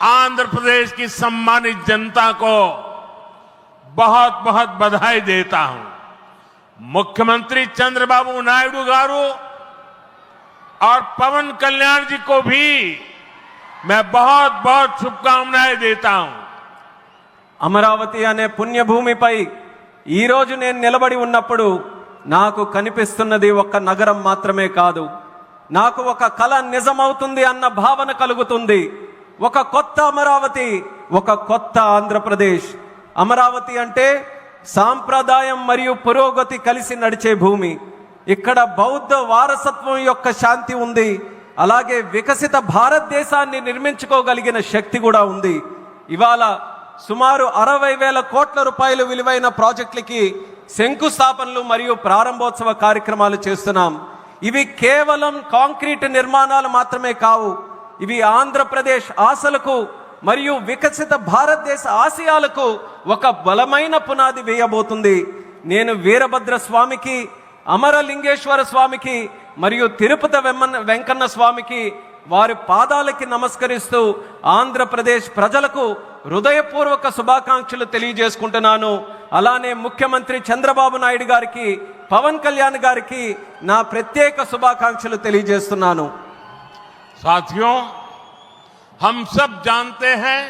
आंध्र प्रदेश की सम्मानित जनता को बहुत बहुत बधाई देता हूं मुख्यमंत्री चंद्रबाबू नायडू गारू और पवन कल्याण जी को भी मैं बहुत बहुत शुभकामनाएं देता हूं అమరావతి అనే పుణ్యభూమిపై ఈరోజు నేను నిలబడి ఉన్నప్పుడు నాకు కనిపిస్తున్నది ఒక్క నగరం మాత్రమే కాదు నాకు ఒక కళ నిజమవుతుంది అన్న భావన కలుగుతుంది. ఒక కొత్త అమరావతి ఒక కొత్త ఆంధ్రప్రదేశ్. అమరావతి అంటే సాంప్రదాయం మరియు పురోగతి కలిసి నడిచే భూమి. ఇక్కడ బౌద్ధ వారసత్వం యొక్క శాంతి ఉంది. అలాగే వికసిత భారతదేశాన్ని నిర్మించుకోగలిగిన శక్తి కూడా ఉంది. ఇవాళ సుమారు అరవై వేల కోట్ల రూపాయలు విలువైన ప్రాజెక్టులకి శంకుస్థాపనలు మరియు ప్రారంభోత్సవ కార్యక్రమాలు చేస్తున్నాం. ఇవి కేవలం కాంక్రీట్ నిర్మాణాలు మాత్రమే కావు. ఇవి ఆంధ్రప్రదేశ్ ఆశలకు మరియు వికసిత భారతదేశ ఆశయాలకు ఒక బలమైన పునాది వేయబోతుంది. నేను వీరభద్ర స్వామికి అమరలింగేశ్వర స్వామికి మరియు తిరుపతి వెమ్మన్న వెంకన్న స్వామికి వారి పాదాలకి నమస్కరిస్తూ ఆంధ్రప్రదేశ్ ప్రజలకు హృదయపూర్వక శుభాకాంక్షలు తెలియజేసుకుంటున్నాను అలానే ముఖ్యమంత్రి చంద్రబాబు నాయుడు గారికి పవన్ కళ్యాణ్ గారికి నా ప్రత్యేక శుభాకాంక్షలు తెలియజేస్తున్నాను साथियों हम सब जानते हैं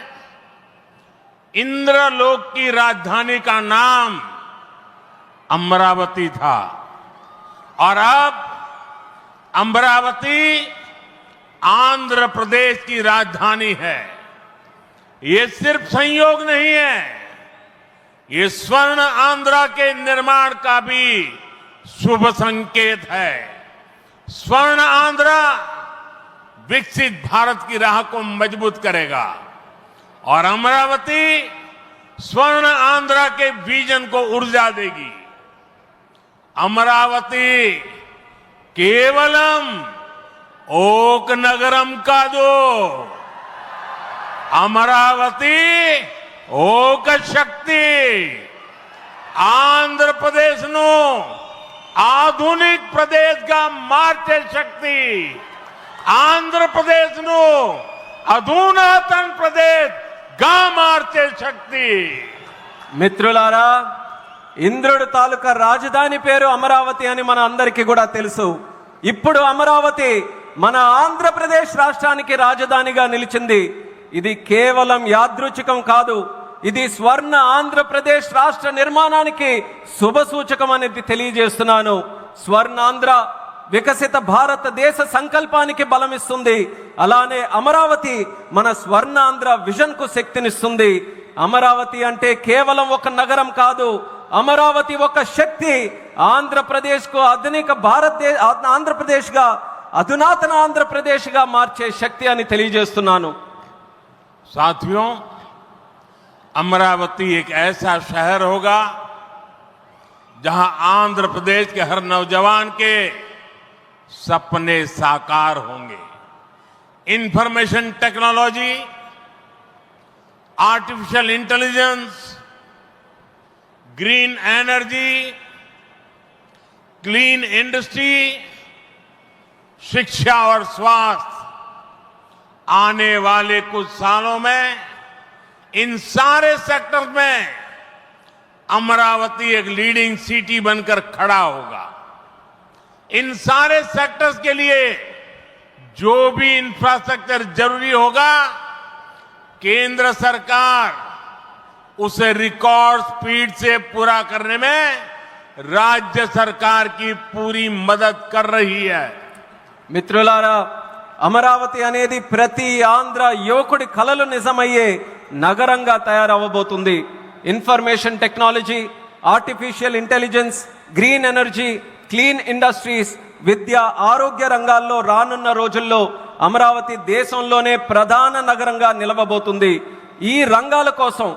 इंद्रलोक की राजधानी का नाम अमरावती था और अब अमरावती आंध्र प्रदेश की राजधानी है। ये सिर्फ़ संयोग नहीं है। ये स्वर्ण आंध्रा के निर्माण का भी शुभ संकेत है। स्वर्ण आंध्रा विकसित भारत की राह को मज़बूत करेगा और अमरावती स्वर्ण आंध्रा के विजन को ऊर्जा देगी। अमरावती केवलम ఓక్ నగరం కాదు. అమరావతి ఓక శక్తి. ఆంధ్రప్రదేశ్ను ఆధునిక్ ప్రదేశ్గా మార్చే శక్తి. ఆంధ్రప్రదేశ్ను అధునాతన్ ప్రదేశ్గా మార్చే శక్తి. మిత్రులారా ఇంద్రుడు తాలూకా రాజధాని పేరు అమరావతి అని మన అందరికీ కూడా తెలుసు. ఇప్పుడు అమరావతి మన ఆంధ్రప్రదేశ్ రాష్ట్రానికి రాజధానిగా నిలిచింది. ఇది కేవలం యాదృచ్ఛికం కాదు. ఇది స్వర్ణ ఆంధ్రప్రదేశ్ రాష్ట్ర నిర్మాణానికి శుభ సూచకం అనేది తెలియజేస్తున్నాను. స్వర్ణాంధ్ర వికసిత భారతదేశ సంకల్పానికి బలమిస్తుంది. అలానే అమరావతి మన స్వర్ణాంధ్ర విజన్కు శక్తినిస్తుంది. అమరావతి అంటే కేవలం ఒక నగరం కాదు. అమరావతి ఒక శక్తి. ఆంధ్రప్రదేశ్కు ఆధునిక భారతదేశ ఆంధ్రప్రదేశ్గా అధునాతన ఆంధ్రప్రదేశ్ గా మార్చే శక్తి అని తెలియజేస్తున్నాను साथियों अमरावती एक ऐसा शहर होगा जहां आंध्र प्रदेश के हर नौजवान के सपने साकार होंगे information technology artificial intelligence green energy clean industry शिक्षा और स्वास्थ्य आने वाले कुछ सालों में, इन सारे सेक्टर्स में अमरावती एक लीडिंग सिटी बनकर खड़ा होगा। इन सारे सेक्टर्स के लिए जो भी इंफ्रास्ट्रक्चर ज़रूरी होगा, केंद्र सरकार उसे रिकॉर्ड स्पीड से पूरा करने में राज्य सरकार की पूरी मदद कर रही है। మిత్రులారా అమరావతి అనేది ప్రతి ఆంధ్ర యువకుడి కలలు నిజమయ్యే నగరంగా తయారవ్వబోతుంది. Information technology artificial intelligence green energy clean industries విద్య ఆరోగ్య రంగాల్లో రానున్న రోజుల్లో అమరావతి దేశంలోనే ప్రధాన నగరంగా నిలవబోతుంది. ఈ రంగాల కోసం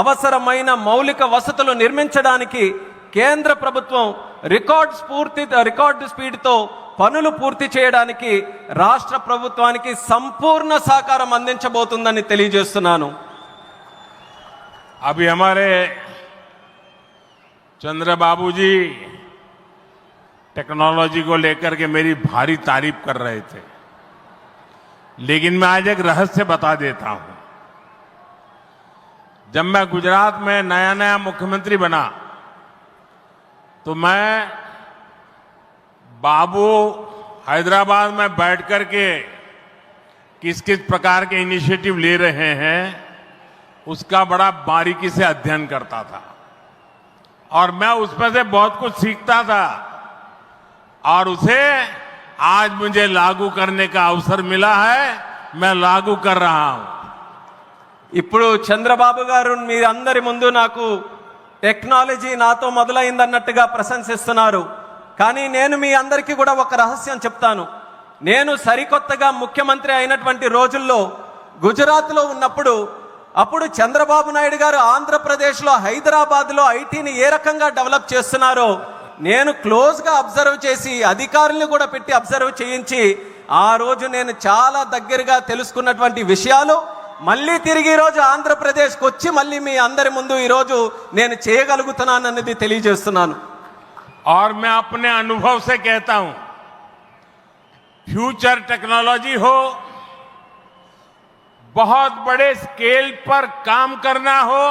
అవసరమైన మౌలిక వసతులు నిర్మించడానికి కేంద్ర ప్రభుత్వం రికార్డ్ స్ఫూర్తి రికార్డు స్పీడ్తో పనులు పూర్తి చేయడానికి రాష్ట్ర ప్రభుత్వానికి సంపూర్ణ సహకారం అందించబోతుందని తెలియజేస్తున్నాను अभी हमारे चंद्रबाबू जी टेक्नोलॉजी को लेकर के मेरी भारी तारीफ कर रहे थे लेकिन मैं आज एक रहस्य बता देता हूं जब मैं गुजरात में नया नया मुख्यमंत्री बना तो मैं बाबू हैदराबाद में बैठ कर के किस किस प्रकार के इनिशिएटिव ले रहे हैं उसका बड़ा बारीकी से अध्ययन करता था और मैं उसमें से बहुत कुछ सीखता था और उसे आज मुझे लागू करने का अवसर मिला है मैं लागू कर रहा हूं ఇప్పుడు చంద్రబాబు గారు మీ అందరి ముందు నాకు టెక్నాలజీ నాతో మొదలైందన్నట్టుగా ప్రశంసిస్తున్నారు. కానీ నేను మీ అందరికీ కూడా ఒక రహస్యం చెప్తాను. నేను సరికొత్తగా ముఖ్యమంత్రి అయినటువంటి రోజుల్లో గుజరాత్లో ఉన్నప్పుడు అప్పుడు చంద్రబాబు నాయుడు గారు ఆంధ్రప్రదేశ్లో హైదరాబాద్లో ఐటీని ఏ రకంగా డెవలప్ చేస్తున్నారో నేను క్లోజ్గా అబ్జర్వ్ చేసి అధికారుల్ని కూడా పెట్టి అబ్జర్వ్ చేయించి ఆ రోజు నేను చాలా దగ్గరగా తెలుసుకున్నటువంటి విషయాలు మళ్ళీ తిరిగి ఈరోజు ఆంధ్రప్రదేశ్కి వచ్చి మళ్ళీ మీ అందరి ముందు ఈరోజు నేను చేయగలుగుతున్నానన్నది తెలియజేస్తున్నాను और मैं अपने अनुभव से कहता हूं फ्यूचर टेक्नोलॉजी हो बहुत बड़े स्केल पर काम करना हो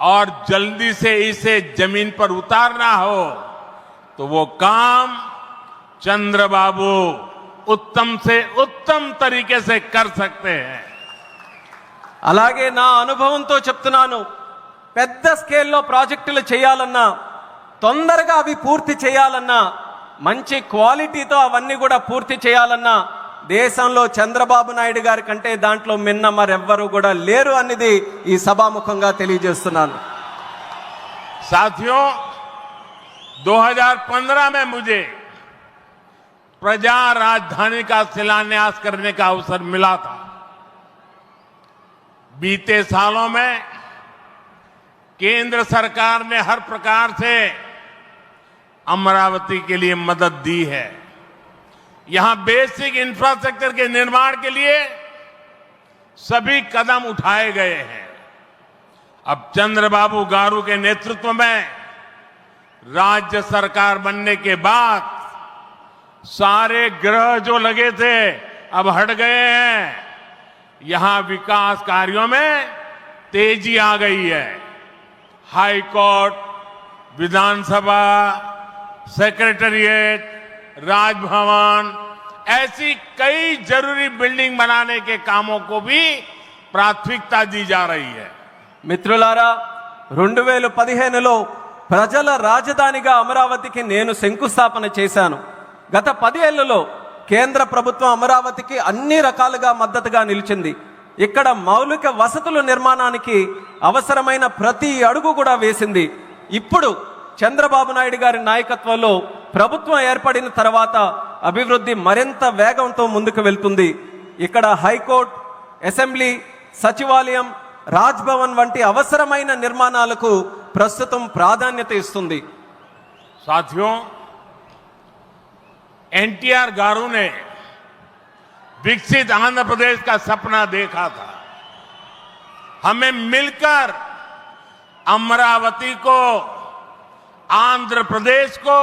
और जल्दी से इसे जमीन पर उतारना हो तो वो काम चंद्रबाबू उत्तम से उत्तम तरीके से कर सकते हैं అలాగే నా అనుభవంతో చెప్తున్నాను పెద్ద స్కేల్లో ప్రాజెక్టులు చేయాలన్నా తొందరగా అవి పూర్తి చేయాలన్నా మంచి క్వాలిటీతో అవన్నీ కూడా పూర్తి చేయాలన్నా దేశంలో చంద్రబాబు నాయుడు గారి కంటే దాంట్లో మిన్న మరెవ్వరూ కూడా లేరు అనేది ఈ సభాముఖంగా తెలియజేస్తున్నాను साथियों 2015 में मुझे प्रजा राजधानी का शिलान्यास करने का अवसर मिला था। बीते सालों में केंद्र सरकार ने हर प्रकार से अमरावती के लिए मदद दी है। यहाँ बेसिक इंफ्रास्ट्रक्चर के निर्माण के लिए सभी कदम उठाए गए हैं। अब चंद्रबाबू गारू के नेतृत्व में राज्य सरकार बनने के बाद सारे ग्रह जो लगे थे अब हट गए हैं यहां विकास कार्यों में तेजी आ गई है हाई कोर्ट विधानसभा सेक्रेटरिएट राजभवन ऐसी कई जरूरी बिल्डिंग बनाने के कामों को भी प्राथमिकता दी जा रही है మిత్రులారా రెండు వేల పదిహేనులో ప్రజల రాజధానిగా అమరావతికి నేను శంకుస్థాపన చేశాను గత పదేళ్ళలో కేంద్ర ప్రభుత్వం అమరావతికి అన్ని రకాలుగా మద్దతుగా నిలిచింది. ఇక్కడ మౌలిక వసతుల నిర్మాణానికి అవసరమైన ప్రతి అడుగు కూడా వేసింది. ఇప్పుడు చంద్రబాబు నాయుడు గారి నాయకత్వంలో ప్రభుత్వం ఏర్పడిన తర్వాత అభివృద్ధి మరింత వేగంతో ముందుకు వెళ్తుంది. ఇక్కడ హైకోర్టు అసెంబ్లీ సచివాలయం రాజ్భవన్ వంటి అవసరమైన నిర్మాణాలకు ప్రస్తుతం ప్రాధాన్యత ఇస్తుంది. సాధ్యం. एनटीआर गारू ने विकसित आंध्र प्रदेश का सपना देखा था। हमें मिलकर अमरावती को, आंध्र प्रदेश को